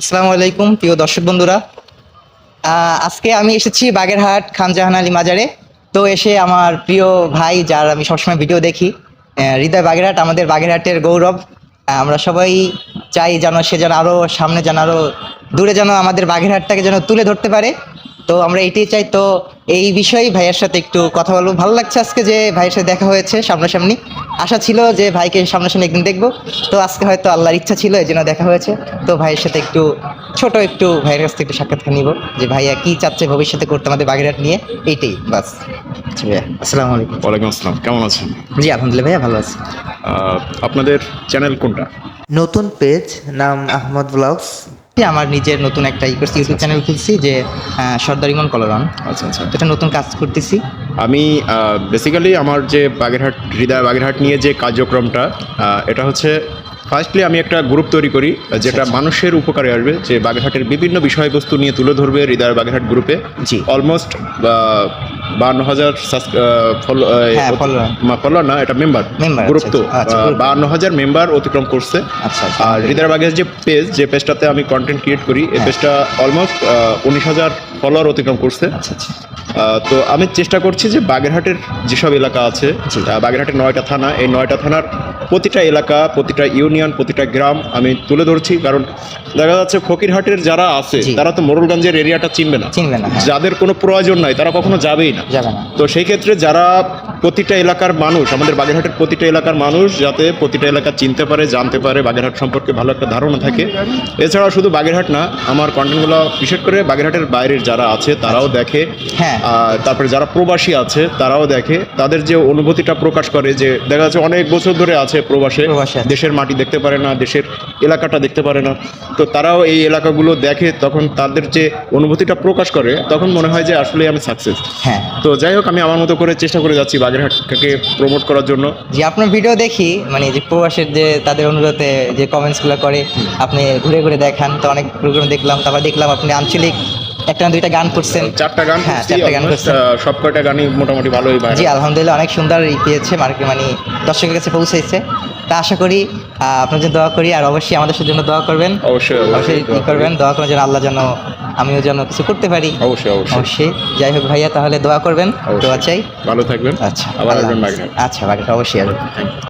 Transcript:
আসসালামু আলাইকুম, প্রিয় দর্শক বন্ধুরা। আজকে আমি এসেছি বাগেরহাট খানজাহান আলী মাজারে। তো এসে আমার প্রিয় ভাই, যার আমি সবসময় ভিডিও দেখি হৃদয় বাগেরহাট, আমাদের বাগেরহাটের গৌরব। আমরা সবাই চাই যেন সে যেন আরও সামনে যেন আরও দূরে যেন আমাদের বাগেরহাটটাকে যেন তুলে ধরতে পারে। তো আমরা এটাই চাই। তো এই বিষয়ে ভাইয়ের সাথে একটু কথা বলব। ভালো লাগছে আজকে যে ভাইয়ের সাথে দেখা হয়েছে সামনাসামনি। আশা ছিল যে ভাইকে সামনাসামনি একদিন দেখব। তো আজকে হয়তো আল্লাহর ইচ্ছা ছিল এই জন্য দেখা হয়েছে। তো ভাইয়ের সাথে একটু ছোট একটু ভাইয়ের কাছ থেকে একটু সাক্ষাৎকার নিব যে ভাইয়া কি চাচ্ছে ভবিষ্যতে করতে আমাদের বাগেরহাট নিয়ে? এইটাই বাস। আচ্ছা ভাইয়া আসসালামু আলাইকুম। ওয়ালাইকুম আসসালাম কেমন আছেন? জি আলহামদুলিল্লাহ ভাইয়া ভালো আছি। আপনাদের চ্যানেল কোনটা? নতুন পেজ নাম আহমদ ব্লগস। আমার নিজের নতুন একটা ই করছি ইউটিউব চ্যানেল খুলছি যে সর্দার ইমন কলরন আচ্ছা আচ্ছা। এটা নতুন কাজ করতেছি। আমি বেসিক্যালি আমার যে বাগেরহাট হৃদয় বাগেরহাট নিয়ে যে কার্যক্রমটা এটা হচ্ছে ফার্স্টলি আমি একটা গ্রুপ তৈরি করি যেটা মানুষের উপকারে আসবে যে বাগেরহাটের বিভিন্ন বিষয়বস্তু নিয়ে তুলে ধরবে হৃদয় বাগেরহাট গ্রুপে জি। অলমোস্ট বান্ন হাজার হ্যাঁ, follower। ফলোয়ার না এটা মেম্বার গ্রুপ আচ্ছা, তো। আচ্ছা, আচ্ছা, বান্ন হাজার মেম্বার অতিক্রম করছে। আচ্ছা আচ্ছা। আর হৃদয় বাগের যে পেজ যে পেজটাতে আমি কন্টেন্ট ক্রিয়েট করি এই হ্যাঁ। পেজটা অলমোস্ট উনিশ হাজার ফলোয়ার অতিক্রম করছে। আচ্ছা আচ্ছা। তো আমি চেষ্টা করছি যে বাগেরহাটের যেসব এলাকা আছে বাগেরহাটের নয়টা থানা এই নয়টা থানার প্রতিটা এলাকা প্রতিটা ইউনিয়ন প্রতিটা গ্রাম আমি তুলে ধরছি। কারণ দেখা যাচ্ছে ফকিরহাটের যারা আছে তারা তো মোরলগঞ্জের এরিয়াটা চিনবে না। চিনবে না হ্যাঁ। যাদের কোনো প্রয়োজন নাই তারা কখনো যাবেই না। না। তো সেই ক্ষেত্রে যারা প্রতিটা এলাকার মানুষ আমাদের বাগেরহাটের প্রতিটা এলাকার মানুষ যাতে প্রতিটা এলাকা চিনতে পারে জানতে পারে বাগেরহাট সম্পর্কে ভালো একটা ধারণা থাকে। এছাড়া শুধু বাগেরহাট না আমার কন্টেন্টগুলো বিশেষ করে বাগেরহাটের বাইরের যারা আছে তারাও দেখে। হ্যাঁ। তারপরে যারা প্রবাসী আছে তারাও দেখে। তাদের যে অনুভূতিটা প্রকাশ করে যে দেখা যাচ্ছে অনেক বছর ধরে আছে প্রবাসে। প্রবাসে দেশের মাটি দেখতে পারে না দেশের এলাকাটা দেখতে পারে না। তো তারাও এই এলাকাগুলো দেখে তখন তাদের যে অনুভূতিটা প্রকাশ করে তখন মনে হয় যে আসলে আমি সাকসেস হ্যাঁ। তো যাই হোক আমি আমার মতো করে চেষ্টা করে যাচ্ছি বাগেরহাটকে প্রমোট করার জন্য। যে আপনার ভিডিও দেখি মানে যে প্রবাসের যে তাদের অনুরোধে যে কমেন্টসগুলো করে আপনি ঘুরে ঘুরে দেখান। তো অনেক প্রোগ্রাম দেখলাম তারপর দেখলাম আপনি আঞ্চলিক একটা না দুইটা গান করছেন। চারটা গান হ্যাঁ, চারটা গান করছেন। আহ, সব কয়টা গানই মোটামুটি ভালোই জি আলহামদুলিল্লাহ অনেক সুন্দর পেয়েছে মার্কে মানে দর্শকের কাছে পৌঁছেছে। তা আশা করি আপনার জন্য দোয়া করি আর অবশ্যই আমাদের জন্য দোয়া করবেন। অবশ্যই অবশ্যই করবেন দোয়া করেন যেন আল্লাহ যেন আমিও যেন কিছু করতে পারি। অবশ্যই অবশ্যই। যাই হোক ভাইয়া তাহলে দোয়া করবেন। দোয়া চাই। ভালো থাকবেন। আচ্ছা আবার আচ্ছা বাকিটা অবশ্যই আসবেন।